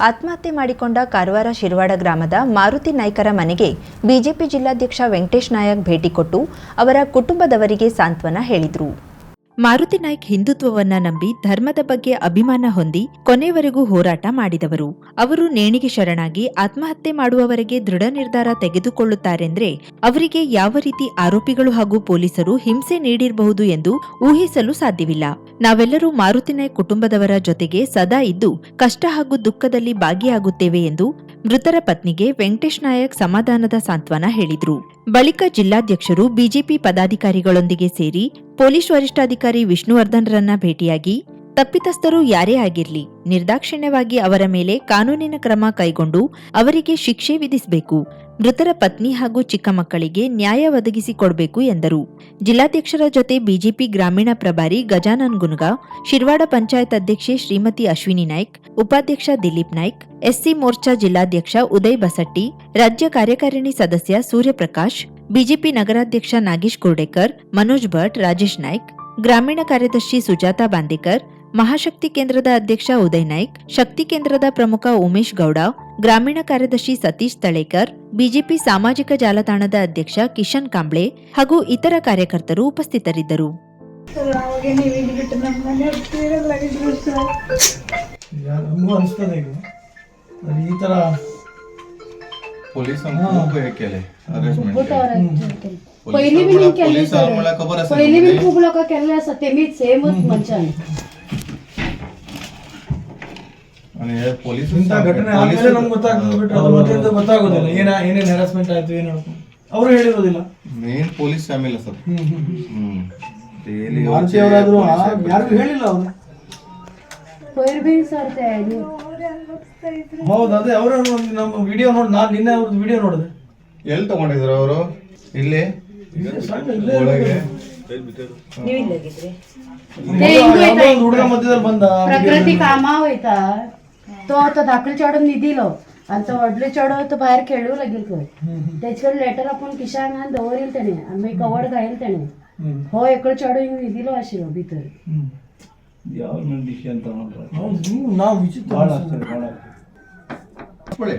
ಆತ್ಮಹತ್ಯೆ ಮಾಡಿಕೊಂಡ ಕಾರವಾರ ಶಿರವಾಡ ಗ್ರಾಮದ ಮಾರುತಿ ನಾಯ್ಕರ ಮನೆಗೆ ಬಿಜೆಪಿ ಜಿಲ್ಲಾಧ್ಯಕ್ಷ ವೆಂಕಟೇಶ್ ನಾಯಕ್ ಭೇಟಿ ಕೊಟ್ಟು ಅವರ ಕುಟುಂಬದವರಿಗೆ ಸಾಂತ್ವನ ಹೇಳಿದರು. ಮಾರುತಿ ನಾಯ್ಕ್ ಹಿಂದುತ್ವವನ್ನ ನಂಬಿ ಧರ್ಮದ ಬಗ್ಗೆ ಅಭಿಮಾನ ಹೊಂದಿ ಕೊನೆವರೆಗೂ ಹೋರಾಟ ಮಾಡಿದವರು. ಅವರು ನೇಣಿಗೆ ಶರಣಾಗಿ ಆತ್ಮಹತ್ಯೆ ಮಾಡುವವರೆಗೆ ದೃಢ ನಿರ್ಧಾರ ತೆಗೆದುಕೊಳ್ಳುತ್ತಾರೆಂದ್ರೆ ಅವರಿಗೆ ಯಾವ ರೀತಿ ಆರೋಪಿಗಳು ಹಾಗೂ ಪೊಲೀಸರು ಹಿಂಸೆ ನೀಡಿರಬಹುದು ಎಂದು ಊಹಿಸಲು ಸಾಧ್ಯವಿಲ್ಲ. ನಾವೆಲ್ಲರೂ ಮಾರುತಿ ನಾಯ್ಕ್ ಕುಟುಂಬದವರ ಜೊತೆಗೆ ಸದಾ ಇದ್ದು ಕಷ್ಟ ಹಾಗೂ ದುಃಖದಲ್ಲಿ ಭಾಗಿಯಾಗುತ್ತೇವೆ ಎಂದು ಮೃತರ ಪತ್ನಿಗೆ ವೆಂಕಟೇಶ್ ನಾಯಕ್ ಸಮಾಧಾನದ ಸಾಂತ್ವನ ಹೇಳಿದ್ರು. ಬಳಿಕ ಜಿಲ್ಲಾಧ್ಯಕ್ಷರು ಬಿಜೆಪಿ ಪದಾಧಿಕಾರಿಗಳೊಂದಿಗೆ ಸೇರಿ ಪೊಲೀಸ್ ವರಿಷ್ಠಾಧಿಕಾರಿ ವಿಷ್ಣುವರ್ಧನ್ರನ್ನ ಭೇಟಿಯಾಗಿ ತಪ್ಪಿತಸ್ಥರು ಯಾರೇ ಆಗಿರಲಿ, ನಿರ್ದಾಕ್ಷಿಣ್ಯವಾಗಿ ಅವರ ಮೇಲೆ ಕಾನೂನಿನ ಕ್ರಮ ಕೈಗೊಂಡು ಅವರಿಗೆ ಶಿಕ್ಷೆ ವಿಧಿಸಬೇಕು, ಮೃತರ ಪತ್ನಿ ಹಾಗೂ ಚಿಕ್ಕ ಮಕ್ಕಳಿಗೆ ನ್ಯಾಯ ಒದಗಿಸಿಕೊಡಬೇಕು ಎಂದರು. ಜಿಲ್ಲಾಧ್ಯಕ್ಷರ ಜೊತೆ ಬಿಜೆಪಿ ಗ್ರಾಮೀಣ ಪ್ರಭಾರಿ ಗಜಾನನ್ ಗುನ್ಗ, ಶಿರ್ವಾಡ ಪಂಚಾಯತ್ ಅಧ್ಯಕ್ಷೆ ಶ್ರೀಮತಿ ಅಶ್ವಿನಿ ನಾಯ್ಕ್, ಉಪಾಧ್ಯಕ್ಷ ದಿಲೀಪ್ ನಾಯ್ಕ್, ಎಸ್ಸಿ ಮೋರ್ಚಾ ಜಿಲ್ಲಾಧ್ಯಕ್ಷ ಉದಯ್ ಬಸಟ್ಟಿ, ರಾಜ್ಯ ಕಾರ್ಯಕಾರಿಣಿ ಸದಸ್ಯ ಸೂರ್ಯಪ್ರಕಾಶ್ ಬಿಜೆಪಿ ನಗರಾಧ್ಯಕ್ಷ ನಾಗೇಶ್ ಕುರ್ಡೇಕರ್, ಮನೋಜ್ ಭಟ್, ರಾಜೇಶ್ ನಾಯ್ಕ್, ಗ್ರಾಮೀಣ ಕಾರ್ಯದರ್ಶಿ ಸುಜಾತಾ ಬಾಂದಿಕರ್, ಮಹಾಶಕ್ತಿ ಕೇಂದ್ರದ ಅಧ್ಯಕ್ಷ ಉದಯ್ ನಾಯ್ಕ್, ಶಕ್ತಿ ಕೇಂದ್ರದ ಪ್ರಮುಖ ಉಮೇಶ್ ಗೌಡ, ಗ್ರಾಮೀಣ ಕಾರ್ಯದರ್ಶಿ ಸತೀಶ್ ತಳೇಕರ್, ಬಿಜೆಪಿ ಸಾಮಾಜಿಕ ಜಾಲತಾಣದ ಅಧ್ಯಕ್ಷ ಕಿಶನ್ ಕಾಂಬ್ಳೆ ಹಾಗೂ ಇತರ ಕಾರ್ಯಕರ್ತರು ಉಪಸ್ಥಿತರಿದ್ದರು. ಸರ್ ಅವಾಗೆ ನೀವು ಇಲ್ಲಿ ಬಿಟ್ಟು ನಮ್ಮ ಮನೆ ಹೋಗ್ತಿರಲ್ಲಾಗಿದ್ರು ಸರ್ ಈಗ ನಮಗೂ ಅನಿಸ್ತದೆ ಈಗ ಅದು ಈ ಥರ पोलीस खूप हे केले अरेंजमेंट पहिली बी नाही केली पोलीस सर मला खबर असेल पहिली बी म्हणजे. खूप लोक केले असतात ते मी सेमच मनशान आणि हे पोलीस ಇಂಥ ಘಟನೆ ಆದ್ಮೇಲೆ ನಮ್ಗೆ ಗೊತ್ತಾಗ್ತದೆ ಬಿಟ್ರೆ ಅದು ಮೊದಲಿಂದ ಗೊತ್ತಾಗೋದಿಲ್ಲ ಏನ ಏನೇನು ಹ್ಯಾರಾಸ್ಮೆಂಟ್ ಆಯ್ತು ಏನು ಅವರು ಹೇಳಿರೋದಿಲ್ಲ मेन पोलीस सामील असतात हम्म. ते येली ಮಾರುತಿ ಅವರಾದ್ರು ಯಾರಿಗೂ ಹೇಳಿಲ್ಲ ಅವರು पहिली बी सर ते ಹೌದು ಅದೇ ಅವರ ಒಂದು ನಮ್ಮ ವಿಡಿಯೋ ನೋಡಿ ನಾನು ನಿನ್ನೆ ಅವ್ರದ್ದು ವಿಡಿಯೋ ನೋಡಿದೆ ಎಲ್ಲಿ ತಗೊಂಡಿದ್ರು ಅವರು ಇಲ್ಲಿ ಸಣ್ಣ ಇಲ್ಲೇ ಒಳಗೆ ಯಾವುದೋ ಒಂದು ಹುಡುಗ ಮಧ್ಯದಲ್ಲಿ ಬಂದ प्रकृती कामा वयता तो तो धाकली चढून न्हिदिलो आनी तो व्हडलो चेडो तो भायर खेळू लागील खंय तेचे कडेन लेटर आपूण खिशान घालून दवरील तेणें आनी मागीर कवड घायल तेणें हम्म. हो एकलो चेडो हिंग न्हिदिलो आशिल्लो भितर ಯಾವ ನಂದಿಕೆ ಅಂತ ನೋಡ್ರೆ ಹೌದು, ನೀವು ನಾವು ವಿಚಿತ್ರ ಭಾಳ ಅನ್ಸುತ್ತೆ. ಆಗ್ತದೆ ಭಾಳ पळे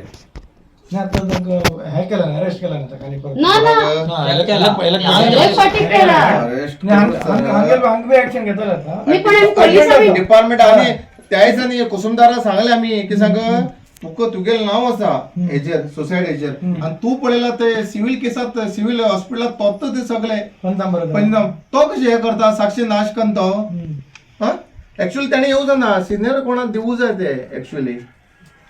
नाही, आता मग हे केलं अरेस्ट केलं ना खाली परत. ना ना. हा, याला- याला- याला केलं. लय पटी केला. अरेस्ट नाही, हंग- हंग- हंगेल हंग बी ऍक्शन घेतलं आता. मी पण आम्ही पोलीस डिपार्टमेंट आणि त्याच आणि कुसुमदारा सांगले आम्ही की सांग तुक तुगेल नाव असा एजर सोसायटी एजर आणि तू पळयला ते सिव्हिल केसात सिव्हिल हॉस्पिटलात तोच ते सगळे. पण बरं पण तो कशे हे करता? साक्षी नाश करता हा? ऍक्च्युअली त्याने येऊ ना सिनियर कोणाक दिवू जाय ते ऍक्च्युअली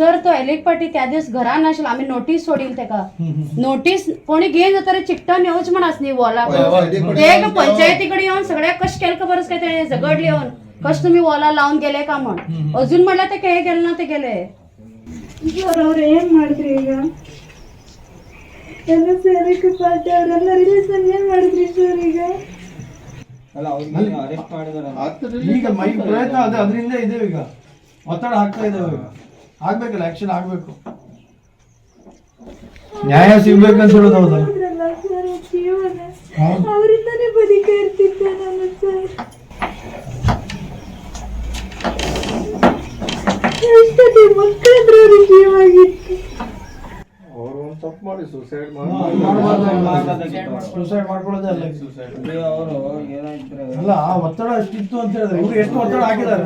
सर तो एलेक पाटी त्या दिवस घरान आशिल्लो आमी नोटीस सोडील तेका नोटीस कोणी घेन जाता चिकटन येवच म्हण आस न्ही वॉला ते एका पंचायती कडे येऊन सगळ्या कश केलं का बरंच काय ते झगडले येऊन कश तुम्ही वॉला लावून गेले का म्हण अजून म्हणलं ते काय गेले ना ते गेले ಅವ್ರು ಏನ್ ಮಾಡಿದ್ರಿ ಈಗ ಎಲ್ಲ ಸೇರಕ್ಕೆ ಪಾರ್ಟಿ ಅವರೆಲ್ಲ ರಿಲೇಷನ್ ಏನ್ ಮಾಡಿದ್ರಿ ಸರ್ ಈಗ ಅಲ್ಲ ಅವ್ರಿಗೆ ಅರೆಸ್ಟ್ ಮಾಡಿದಾರೆ ಈಗ ಮೈ ಪ್ರಯತ್ನ ಅದೇ ಅದರಿಂದ ಇದ್ದೇವೆ ಈಗ ಒತ್ತಡ ಹಾಕ್ತಾ ಇದ್ದೇವೆ ಈಗ ಆಗ್ಬೇಕಲ್ಲ ಆಕ್ಷನ್ ಆಗ್ಬೇಕು. ನ್ಯಾಯ ಸಿಗ್ಬೇಕಂತ ಹೇಳೋದು ಹೌದಾ? ಅದ್ರಲ್ಲ ಸರ್ ಜೀವನ ಹಾ? ಅವರಿಂದಾನೇ ಬದುಕ ಇರ್ತಿದ್ದೆ ನಾನು ಸರ್. ಎಷ್ಟೊತ್ತಿ ಮಕ್ಕಳತ್ರ ಅವ್ರಿಗೆ ಜೀವ ಅವರು ಒಂದು ತಪ್ಪು ಮಾಡಿ ಸುಸೈಡ್ ಸೂಸೈಡ್ ಮಾಡ್ಕೊಳ್ಳೋದೇ ಅಲ್ಲ. ಇದು. ಅವರು ಅಲ್ಲ ಆ ಒತ್ತಡ ಅಷ್ಟಿತ್ತು ಅಂತ ಹೇಳಿದ್ರೆ ಇವ್ರು ಎಷ್ಟು ಒತ್ತಡ ಹಾಕಿದ್ದಾರೆ?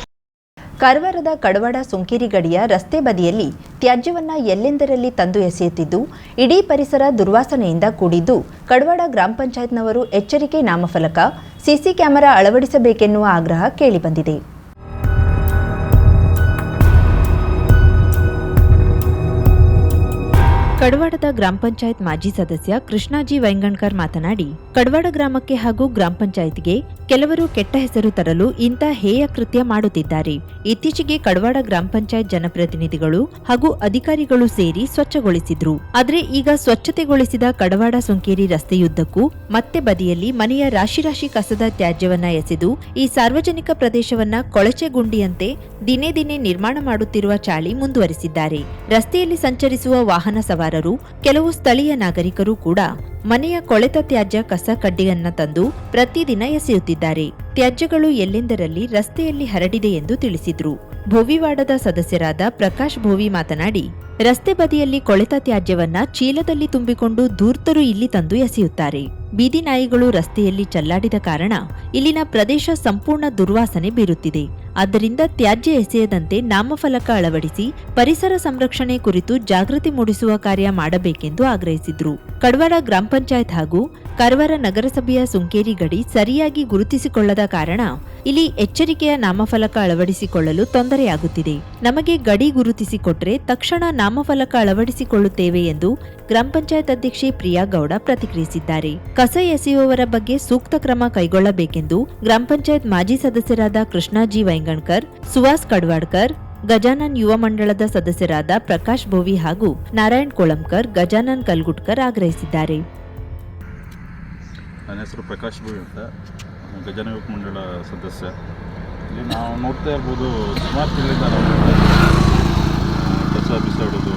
ಕಾರವಾರದ ಕಡವಾಡ ಸುಂಕೇರಿ ಗಡಿಯ ರಸ್ತೆ ಬದಿಯಲ್ಲಿ ತ್ಯಾಜ್ಯವನ್ನು ಎಲ್ಲೆಂದರಲ್ಲಿ ತಂದು ಎಸೆಯುತ್ತಿದ್ದು, ಇಡೀ ಪರಿಸರ ದುರ್ವಾಸನೆಯಿಂದ ಕೂಡಿದ್ದು, ಕಡವಾಡ ಗ್ರಾಮ ಪಂಚಾಯತ್ನವರು ಎಚ್ಚರಿಕೆ ನಾಮಫಲಕ, ಸಿಸಿ ಕ್ಯಾಮೆರಾ ಅಳವಡಿಸಬೇಕೆನ್ನುವ ಆಗ್ರಹ ಕೇಳಿಬಂದಿದೆ. ಕಡವಾಡದ ಗ್ರಾಮ ಪಂಚಾಯತ್ ಮಾಜಿ ಸದಸ್ಯ ಕೃಷ್ಣಾಜಿ ವೈಂಗಣ್ಕರ್ ಮಾತನಾಡಿ, ಕಡವಾಡ ಗ್ರಾಮಕ್ಕೆ ಹಾಗೂ ಗ್ರಾಮ ಪಂಚಾಯತ್ಗೆ ಕೆಲವರು ಕೆಟ್ಟ ಹೆಸರು ತರಲು ಇಂಥ ಹೇಯ ಕೃತ್ಯ ಮಾಡುತ್ತಿದ್ದಾರೆ. ಇತ್ತೀಚೆಗೆ ಕಡವಾಡ ಗ್ರಾಮ ಪಂಚಾಯತ್ ಜನಪ್ರತಿನಿಧಿಗಳು ಹಾಗೂ ಅಧಿಕಾರಿಗಳು ಸೇರಿ ಸ್ವಚ್ಛಗೊಳಿಸಿದ್ರು. ಆದರೆ ಈಗ ಸ್ವಚ್ಛತೆಗೊಳಿಸಿದ ಕಡವಾಡ ಸುಂಕೇರಿ ರಸ್ತೆಯುದ್ದಕ್ಕೂ ಮತ್ತೆ ಬದಿಯಲ್ಲಿ ಮನೆಯ ರಾಶಿ ರಾಶಿ ಕಸದ ತ್ಯಾಜ್ಯವನ್ನ ಎಸೆದು, ಈ ಸಾರ್ವಜನಿಕ ಪ್ರದೇಶವನ್ನ ಕೊಳಚೆ ಗುಂಡಿಯಂತೆ ದಿನೇ ದಿನೇ ನಿರ್ಮಾಣ ಮಾಡುತ್ತಿರುವ ಚಾಳಿ ಮುಂದುವರಿಸಿದ್ದಾರೆ. ರಸ್ತೆಯಲ್ಲಿ ಸಂಚರಿಸುವ ವಾಹನ ಸವಾರರು ಕೆಲವು ಸ್ಥಳೀಯ ನಾಗರಿಕರು ಕೂಡ ಮನೆಯ ಕೊಳೆತ ತ್ಯಾಜ್ಯ ಕಸ ಕಡ್ಡಿಯನ್ನ ತಂದು ಪ್ರತಿದಿನ ಎಸೆಯುತ್ತಿದ್ದಾರೆ. ತ್ಯಾಜ್ಯಗಳು ಎಲ್ಲೆಂದರಲ್ಲಿ ರಸ್ತೆಯಲ್ಲಿ ಹರಡಿದೆ ಎಂದು ತಿಳಿಸಿದ್ರು. ಭೋವಿವಾಡದ ಸದಸ್ಯರಾದ ಪ್ರಕಾಶ್ ಭೋವಿ ಮಾತನಾಡಿ, ರಸ್ತೆ ಬದಿಯಲ್ಲಿ ಕೊಳೆತ ತ್ಯಾಜ್ಯವನ್ನ ಚೀಲದಲ್ಲಿ ತುಂಬಿಕೊಂಡು ಧೂರ್ತರು ಇಲ್ಲಿ ತಂದು ಎಸೆಯುತ್ತಾರೆ. ಬೀದಿ ನಾಯಿಗಳು ರಸ್ತೆಯಲ್ಲಿ ಚಲ್ಲಾಡಿದ ಕಾರಣ ಇಲ್ಲಿನ ಪ್ರದೇಶ ಸಂಪೂರ್ಣ ದುರ್ವಾಸನೆ ಬೀರುತ್ತಿದೆ. ಆದ್ದರಿಂದ ತ್ಯಾಜ್ಯ ಎಸೆಯದಂತೆ ನಾಮಫಲಕ ಅಳವಡಿಸಿ ಪರಿಸರ ಸಂರಕ್ಷಣೆ ಕುರಿತು ಜಾಗೃತಿ ಮೂಡಿಸುವ ಕಾರ್ಯ ಮಾಡಬೇಕೆಂದು ಆಗ್ರಹಿಸಿದರು. ಕಡವಾಡ ಗ್ರಾಮ ಪಂಚಾಯತ್ ಹಾಗೂ ಕಾರವಾರ ನಗರಸಭೆಯ ಸುಂಕೇರಿ ಗಡಿ ಸರಿಯಾಗಿ ಗುರುತಿಸಿಕೊಳ್ಳದ ಕಾರಣ ಇಲ್ಲಿ ಎಚ್ಚರಿಕೆಯ ನಾಮಫಲಕ ಅಳವಡಿಸಿಕೊಳ್ಳಲು ತೊಂದರೆಯಾಗುತ್ತಿದೆ. ನಮಗೆ ಗಡಿ ಗುರುತಿಸಿಕೊಟ್ರೆ ತಕ್ಷಣ ನಾಮಫಲಕ ಅಳವಡಿಸಿಕೊಳ್ಳುತ್ತೇವೆ ಎಂದು ಗ್ರಾಮ ಪಂಚಾಯತ್ ಅಧ್ಯಕ್ಷೆ ಪ್ರಿಯಾ ಗೌಡ ಪ್ರತಿಕ್ರಿಯಿಸಿದ್ದಾರೆ. ಕಸ ಎಸೆಯುವವರ ಬಗ್ಗೆ ಸೂಕ್ತ ಕ್ರಮ ಕೈಗೊಳ್ಳಬೇಕೆಂದು ಗ್ರಾಮ ಪಂಚಾಯತ್ ಮಾಜಿ ಸದಸ್ಯರಾದ ಕೃಷ್ಣಾಜಿ ವೈಂಗಣ್ಕರ್ ಸುಹಾಸ್ ಕಡ್ವಾಡ್ಕರ್, ಗಜಾನನ್ ಯುವ ಮಂಡಳದ ಸದಸ್ಯರಾದ ಪ್ರಕಾಶ್ ಭೋವಿ ಹಾಗೂ ನಾರಾಯಣ್ ಕೊಳಂಕರ್ ಗಜಾನನ್ ಕಲ್ಗುಟ್ಕರ್ ಆಗ್ರಹಿಸಿದ್ದಾರೆ. ನನ್ನ ಪ್ರಕಾಶ್ ಭೋವಿ ಅಂತ. ಗಜನ ಯುವಕ ಮಂಡಳ ಸದಸ್ಯ. ಇಲ್ಲಿ ನಾವು ನೋಡ್ತಾ ಇರ್ಬೋದು, ಸುಮಾರು ತಿಂಗಳಿಂದ. ಕಸ ಬಿಸಾಡೋದು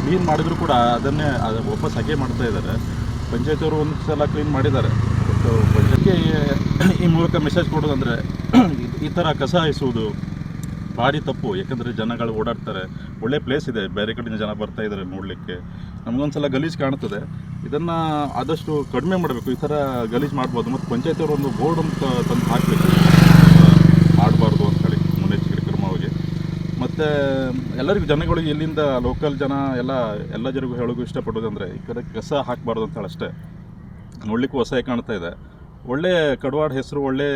ಕ್ಲೀನ್ ಮಾಡಿದ್ರು ಕೂಡ ಅದನ್ನೇ, ಅದು ವಾಪಸ್ ಹಾಗೆ ಮಾಡ್ತಾ ಇದ್ದಾರೆ. ಪಂಚಾಯತಿಯವರು ಒಂದು ಸಲ ಕ್ಲೀನ್ ಮಾಡಿದ್ದಾರೆ. ಬಟ್ ಪಂಚಾಯತ್ಗೆ ಈ ಮೂಲಕ ಮೆಸೇಜ್ ಕೊಡೋದಂದರೆ, ಈ ಥರ ಕಸ ಹಾಯಿಸುವುದು ಭಾರಿ ತಪ್ಪು. ಯಾಕಂದರೆ ಜನಗಳು ಓಡಾಡ್ತಾರೆ. ಒಳ್ಳೆ ಪ್ಲೇಸ್ ಇದೆ. ಬೇರೆ ಕಡೆಯಿಂದ ಜನ ಬರ್ತಾ ಇದ್ದಾರೆ ನೋಡಲಿಕ್ಕೆ. ನಮಗೊಂದ್ಸಲ ಗಲೀಜು ಕಾಣ್ತದೆ. ಇದನ್ನು ಆದಷ್ಟು ಕಡಿಮೆ ಮಾಡಬೇಕು. ಈ ಥರ ಗಲೀಜು ಮಾಡ್ಬೋದು. ಮತ್ತು ಪಂಚಾಯತಿಯವರು ಒಂದು ಬೋರ್ಡ್ ಅಂತ ತಂದು ಹಾಕಬೇಕು. ಮಾಡಬಾರ್ದು ಅಂತೇಳಿ ಮುನ್ನೆಚ್ಚರಿಕೆ ಕ್ರಮವಾಗಿ ಮತ್ತು ಎಲ್ಲರಿಗೂ ಜನಗಳಿಗೆ ಇಲ್ಲಿಂದ ಲೋಕಲ್ ಜನ ಎಲ್ಲ ಎಲ್ಲ ಜನರಿಗೂ ಹೇಳೋಕ್ಕೂ ಇಷ್ಟಪಡೋದಂದರೆ ಈ ಕಡೆ ಕಸ ಹಾಕಬಾರ್ದು ಅಂತೇಳಿ ಅಷ್ಟೇ ನೋಡ್ಲಿಕ್ಕೂ ಹೊಸ ಕಾಣ್ತಾ ಇದೆ. ಒಳ್ಳೆ ಕಡವಾಡ ಹೆಸರು, ಒಳ್ಳೆ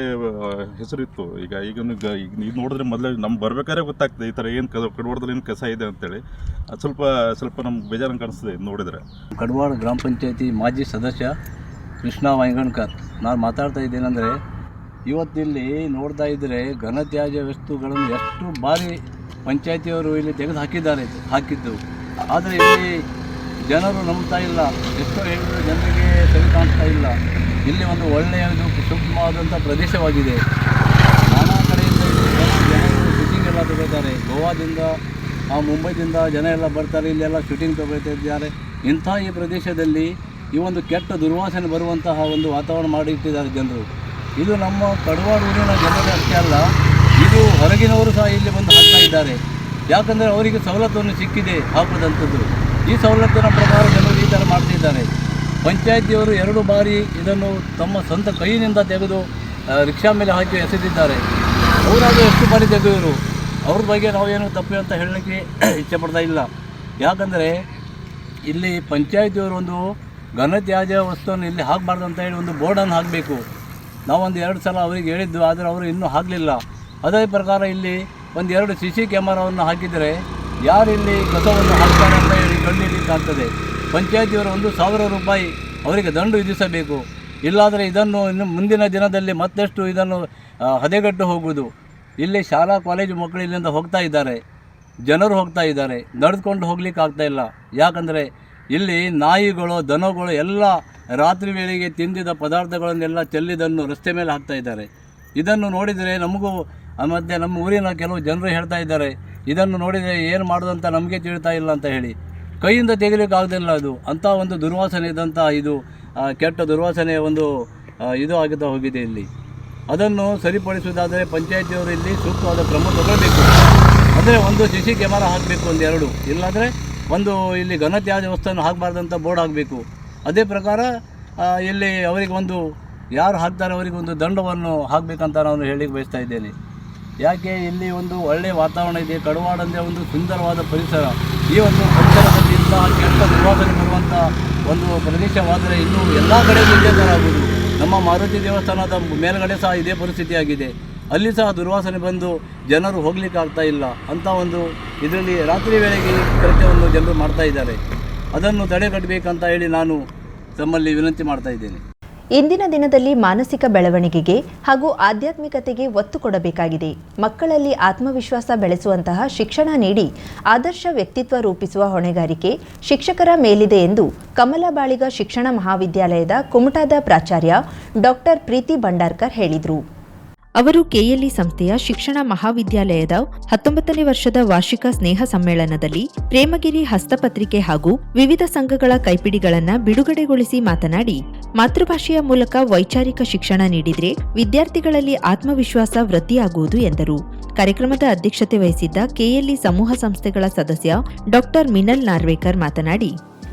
ಹೆಸರಿತ್ತು. ಈಗ ಈಗ ಈಗ ನೋಡಿದ್ರೆ ಮೊದಲೇ ನಮ್ಗೆ ಬರ್ಬೇಕಾದ್ರೆ ಗೊತ್ತಾಗ್ತದೆ ಈ ಥರ ಏನು ಕಸ ಕಡವಾಡದಲ್ಲಿ ಏನು ಕಸ ಇದೆ ಅಂತೇಳಿ. ಅದು ಸ್ವಲ್ಪ ಸ್ವಲ್ಪ ನಮ್ಗೆ ಬೇಜಾರು ಕಾಣಿಸ್ತದೆ ನೋಡಿದರೆ. ಕಡವಾಡ ಗ್ರಾಮ ಪಂಚಾಯತಿ ಮಾಜಿ ಸದಸ್ಯ ಕೃಷ್ಣ ವೈಂಗಣ್ಕರ್. ನಾನು ಮಾತಾಡ್ತಾ ಇದ್ದೇನೆಂದರೆ, ಇವತ್ತಿಲ್ಲಿ ನೋಡ್ತಾ ಇದ್ದರೆ ಘನತ್ಯಾಜ್ಯ ವಸ್ತುಗಳನ್ನು ಎಷ್ಟು ಬಾರಿ ಪಂಚಾಯತಿಯವರು ಇಲ್ಲಿ ತೆಗೆದು ಹಾಕಿದ್ದಾರೆ, ಹಾಕಿದ್ದು. ಆದರೆ ಇಲ್ಲಿ ಜನರು ನಂಬ್ತಾ ಇಲ್ಲ. ಎಷ್ಟೋ ಹೇಳಿದ್ರು ಜನರಿಗೆ ಸರಿ ಕಾಣಿಸ್ತಾ ಇಲ್ಲ. ಇಲ್ಲಿ ಒಂದು ಒಳ್ಳೆಯ ಇದು ಸೂಕ್ಷ್ಮವಾದಂಥ ಪ್ರದೇಶವಾಗಿದೆ. ನಾನಾ ಕಡೆಯಿಂದ ಜನಗಳು ಶೂಟಿಂಗ್ ಎಲ್ಲ ತಗೋತಾರೆ. ಗೋವಾದಿಂದ, ಆ ಮುಂಬೈದಿಂದ ಜನ ಎಲ್ಲ ಬರ್ತಾರೆ, ಇಲ್ಲೆಲ್ಲ ಶೂಟಿಂಗ್ ತಗೊಳ್ತಾ ಇದ್ದಾರೆ. ಇಂಥ ಈ ಪ್ರದೇಶದಲ್ಲಿ ಈ ಒಂದು ಕೆಟ್ಟ ದುರ್ವಾಸನೆ ಬರುವಂತಹ ಒಂದು ವಾತಾವರಣ ಮಾಡಿಟ್ಟಿದ್ದಾರೆ ಜನರು. ಇದು ನಮ್ಮ ಕಡವಾಡೂರಿನ ಜನರೇ ಅಷ್ಟೇ ಅಲ್ಲ, ಇದು ಹೊರಗಿನವರು ಸಹ ಇಲ್ಲಿ ಬಂದು ಹಾಕ್ತಾ ಇದ್ದಾರೆ. ಯಾಕಂದರೆ ಅವರಿಗೆ ಸವಲತ್ತನ್ನು ಸಿಕ್ಕಿದೆ ಹಾಕದಂಥದ್ದು. ಈ ಸವಲತ್ತಿನ ಪ್ರಕಾರ ಜನರು ಈ ಥರ ಮಾಡ್ತಿದ್ದಾರೆ. ಪಂಚಾಯತಿಯವರು ಎರಡು ಬಾರಿ ಇದನ್ನು ತಮ್ಮ ಸ್ವಂತ ಕೈಯಿಂದ ತೆಗೆದು ರಿಕ್ಷಾ ಮೇಲೆ ಹಾಕಿ ಎಸೆದಿದ್ದಾರೆ. ಅವರಾದರೂ ಎಷ್ಟು ಬಾರಿ ತೆಗೆದರು? ಅವ್ರ ಬಗ್ಗೆ ನಾವೇನು ತಪ್ಪು ಅಂತ ಹೇಳಲಿಕ್ಕೆ ಇಚ್ಛೆಪಡ್ತಾ ಇಲ್ಲ. ಯಾಕಂದರೆ ಇಲ್ಲಿ ಪಂಚಾಯತಿಯವರು ಒಂದು ಘನತ್ಯಾಜ್ಯ ವಸ್ತುವನ್ನು ಇಲ್ಲಿ ಹಾಕಬಾರ್ದು ಅಂತ ಹೇಳಿ ಒಂದು ಬೋರ್ಡನ್ನು ಹಾಕಬೇಕು. ನಾವೊಂದು ಎರಡು ಸಲ ಅವರಿಗೆ ಹೇಳಿದ್ದು, ಆದರೆ ಅವರು ಇನ್ನೂ ಹಾಕಲಿಲ್ಲ. ಅದೇ ಪ್ರಕಾರ ಇಲ್ಲಿ ಒಂದು ಎರಡು ಸಿ ಸಿ ಕ್ಯಾಮರಾವನ್ನು ಹಾಕಿದರೆ ಯಾರು ಇಲ್ಲಿ ಕಸವನ್ನು ಹಾಕ್ತಾರೆ ಅಂತ ಹೇಳಿ ಕಂಡುಹಿಡಿಯಕ್ಕಾಗ್ತದೆ ಪಂಚಾಯತಿಯವರು ಒಂದು ಸಾವಿರ ರೂಪಾಯಿ ಅವರಿಗೆ ದಂಡು ವಿಧಿಸಬೇಕು. ಇಲ್ಲಾದರೆ ಇದನ್ನು ಇನ್ನು ಮುಂದಿನ ದಿನದಲ್ಲಿ ಮತ್ತಷ್ಟು ಇದನ್ನು ಹದೆಗಟ್ಟು ಹೋಗುವುದು. ಇಲ್ಲಿ ಶಾಲಾ, ಕಾಲೇಜು ಮಕ್ಕಳು ಇಲ್ಲಿಂದ ಹೋಗ್ತಾ ಇದ್ದಾರೆ. ಜನರು ಹೋಗ್ತಾ ಇದ್ದಾರೆ. ನಡೆದುಕೊಂಡು ಹೋಗ್ಲಿಕ್ಕೆ ಆಗ್ತಾ ಇಲ್ಲ. ಯಾಕಂದರೆ ಇಲ್ಲಿ ನಾಯಿಗಳು, ದನಗಳು ಎಲ್ಲ ರಾತ್ರಿ ವೇಳೆಗೆ ತಿಂದಿದ ಪದಾರ್ಥಗಳನ್ನೆಲ್ಲ ಚೆಲ್ಲಿದನ್ನು ರಸ್ತೆ ಮೇಲೆ ಹಾಕ್ತಾ ಇದ್ದಾರೆ. ಇದನ್ನು ನೋಡಿದರೆ ನಮಗೂ ಮತ್ತು ನಮ್ಮ ಊರಿನ ಕೆಲವು ಜನರು ಹೇಳ್ತಾ ಇದ್ದಾರೆ, ಇದನ್ನು ನೋಡಿದರೆ ಏನು ಮಾಡೋದಂತ ನಮಗೆ ತಿಳಿತಾ ಇಲ್ಲ ಅಂತ ಹೇಳಿ. ಕೈಯಿಂದ ತೆಗಿಲಿಕ್ಕೆ ಆಗದಿಲ್ಲ ಅದು. ಅಂಥ ಒಂದು ದುರ್ವಾಸನೆ ಇದ್ದಂಥ ಇದು ಕೆಟ್ಟ ದುರ್ವಾಸನೆಯ ಒಂದು ಇದು ಆಗುತ್ತಾ ಹೋಗಿದೆ ಇಲ್ಲಿ. ಅದನ್ನು ಸರಿಪಡಿಸುವುದಾದರೆ ಪಂಚಾಯತಿಯವರು ಇಲ್ಲಿ ಸೂಕ್ತವಾದ ಕ್ರಮ ತಗೊಳ್ಬೇಕು. ಅಂದರೆ ಒಂದು ಸಿ ಸಿ ಕ್ಯಾಮರಾ ಹಾಕಬೇಕು ಒಂದು ಎರಡು. ಇಲ್ಲಾಂದರೆ ಒಂದು ಇಲ್ಲಿ ಘನತ್ಯಾಜ್ಯ ವಸ್ತುವನ್ನು ಹಾಕಬಾರ್ದಂಥ ಬೋರ್ಡ್ ಹಾಕಬೇಕು. ಅದೇ ಪ್ರಕಾರ ಇಲ್ಲಿ ಅವರಿಗೆ ಒಂದು, ಯಾರು ಹಾಕ್ತಾರೆ ಅವರಿಗೆ ಒಂದು ದಂಡವನ್ನು ಹಾಕಬೇಕಂತ ನಾನು ಹೇಳಿಕ್ಕೆ ಬಯಸ್ತಾ ಇದ್ದೇನೆ. ಯಾಕೆ ಇಲ್ಲಿ ಒಂದು ಒಳ್ಳೆಯ ವಾತಾವರಣ ಇದೆ ಕಡವಾಡ ಅಂದರೆ ಒಂದು ಸುಂದರವಾದ ಪರಿಸರ. ಈ ಒಂದು ಪರಿಸರದಲ್ಲಿ ಇಂತಹ ಕೆಟ್ಟ ದುರ್ವಾಸನೆ ಬರುವಂಥ ಒಂದು ಪ್ರದೇಶವಾದರೆ ಇನ್ನೂ ಎಲ್ಲ ಕಡೆ ಇದೇ ಆಗುವುದು ನಮ್ಮ ಮಾರುತಿ ದೇವಸ್ಥಾನದ ಮೇಲ್ಗಡೆ ಸಹ ಇದೇ ಪರಿಸ್ಥಿತಿಯಾಗಿದೆ. ಅಲ್ಲಿ ಸಹ ದುರ್ವಾಸನೆ ಬಂದು ಜನರು ಹೋಗ್ಲಿಕ್ಕೆ ಆಗ್ತಾ ಇಲ್ಲ ಅಂತ ಒಂದು ಇದರಲ್ಲಿ ರಾತ್ರಿ ವೇಳೆಗೆ ಕೆಲಸವನ್ನು ಜನರು ಮಾಡ್ತಾ ಇದ್ದಾರೆ. ಅದನ್ನು ತಡೆಗಟ್ಟಬೇಕಂತ ಹೇಳಿ ನಾನು ತಮ್ಮಲ್ಲಿ ವಿನಂತಿ ಮಾಡ್ತಾ ಇದ್ದೇನೆ. ಇಂದಿನ ದಿನದಲ್ಲಿ ಮಾನಸಿಕ ಬೆಳವಣಿಗೆಗೆ ಹಾಗೂ ಆಧ್ಯಾತ್ಮಿಕತೆಗೆ ಒತ್ತು ಕೊಡಬೇಕಾಗಿದೆ. ಮಕ್ಕಳಲ್ಲಿ ಆತ್ಮವಿಶ್ವಾಸ ಬೆಳೆಸುವಂತಹ ಶಿಕ್ಷಣ ನೀಡಿ ಆದರ್ಶ ವ್ಯಕ್ತಿತ್ವ ರೂಪಿಸುವ ಹೊಣೆಗಾರಿಕೆ ಶಿಕ್ಷಕರ ಮೇಲಿದೆ ಎಂದು ಕಮಲ ಬಾಳಿಗ ಶಿಕ್ಷಣ ಮಹಾವಿದ್ಯಾಲಯದ ಕುಮಟಾದ ಪ್ರಾಚಾರ್ಯ ಡಾಕ್ಟರ್ ಪ್ರೀತಿ ಭಂಡಾರ್ಕರ್ ಹೇಳಿದರು. ಅವರು ಕೆಎಲ್ಇ ಸಂಸ್ಥೆಯ ಶಿಕ್ಷಣ ಮಹಾವಿದ್ಯಾಲಯದ ಹತ್ತೊಂಬತ್ತನೇ ವರ್ಷದ ವಾರ್ಷಿಕ ಸ್ನೇಹ ಸಮ್ಮೇಳನದಲ್ಲಿ ಪ್ರೇಮಗಿರಿ ಹಸ್ತಪತ್ರಿಕೆ ಹಾಗೂ ವಿವಿಧ ಸಂಘಗಳ ಕೈಪಿಡಿಗಳನ್ನು ಬಿಡುಗಡೆಗೊಳಿಸಿ ಮಾತನಾಡಿ, ಮಾತೃಭಾಷೆಯ ಮೂಲಕ ವೈಚಾರಿಕ ಶಿಕ್ಷಣ ನೀಡಿದರೆ ವಿದ್ಯಾರ್ಥಿಗಳಲ್ಲಿ ಆತ್ಮವಿಶ್ವಾಸ ವೃದ್ಧಿಯಾಗುವುದು ಎಂದರು. ಕಾರ್ಯಕ್ರಮದ ಅಧ್ಯಕ್ಷತೆ ವಹಿಸಿದ್ದ ಕೆಎಲ್ಇ ಸಮೂಹ ಸಂಸ್ಥೆಗಳ ಸದಸ್ಯ ಡಾಕ್ಟರ್ ಮಿನಲ್ ನಾರ್ವೇಕರ್ ಮಾತನಾಡಿ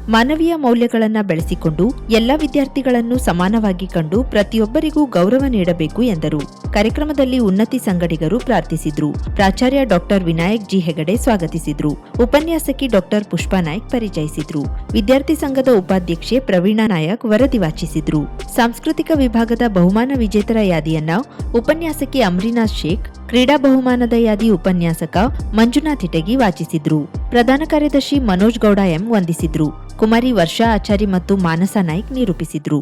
ಮಾನವೀಯ ಮೌಲ್ಯಗಳನ್ನು ಬೆಳೆಸಿಕೊಂಡು ಎಲ್ಲ ವಿದ್ಯಾರ್ಥಿಗಳನ್ನು ಸಮಾನವಾಗಿ ಕಂಡು ಪ್ರತಿಯೊಬ್ಬರಿಗೂ ಗೌರವ ನೀಡಬೇಕು ಎಂದರು. ಕಾರ್ಯಕ್ರಮದಲ್ಲಿ ಉನ್ನತಿ ಸಂಗಡಿಗರು ಪ್ರಾರ್ಥಿಸಿದ್ರು. ಪ್ರಾಚಾರ್ಯ ಡಾಕ್ಟರ್ ವಿನಾಯಕ್ ಜಿ ಹೆಗಡೆ ಸ್ವಾಗತಿಸಿದ್ರು. ಉಪನ್ಯಾಸಕಿ ಡಾಕ್ಟರ್ ಪುಷ್ಪಾ ನಾಯ್ಕ್ ಪರಿಚಯಿಸಿದ್ರು. ವಿದ್ಯಾರ್ಥಿ ಸಂಘದ ಉಪಾಧ್ಯಕ್ಷೆ ಪ್ರವೀಣಾ ನಾಯಕ್ ವರದಿ ವಾಚಿಸಿದ್ರು. ಸಾಂಸ್ಕೃತಿಕ ವಿಭಾಗದ ಬಹುಮಾನ ವಿಜೇತರ ಯಾದಿಯನ್ನ ಉಪನ್ಯಾಸಕಿ ಅಮ್ರಿನಾಥ್ ಶೇಖ್, ಕ್ರೀಡಾ ಬಹುಮಾನದ ಯಾದಿ ಉಪನ್ಯಾಸಕ ಮಂಜುನಾಥ್ ಇಟಗಿ ವಾಚಿಸಿದ್ರು. ಪ್ರಧಾನ ಕಾರ್ಯದರ್ಶಿ ಮನೋಜ್ ಗೌಡ ಎಂ ವಂದಿಸಿದ್ರು. ಕುಮಾರಿ ವರ್ಷಾ ಆಚಾರಿ ಮತ್ತು ಮಾನಸ ನಾಯ್ಕ್ ನಿರೂಪಿಸಿದ್ರು.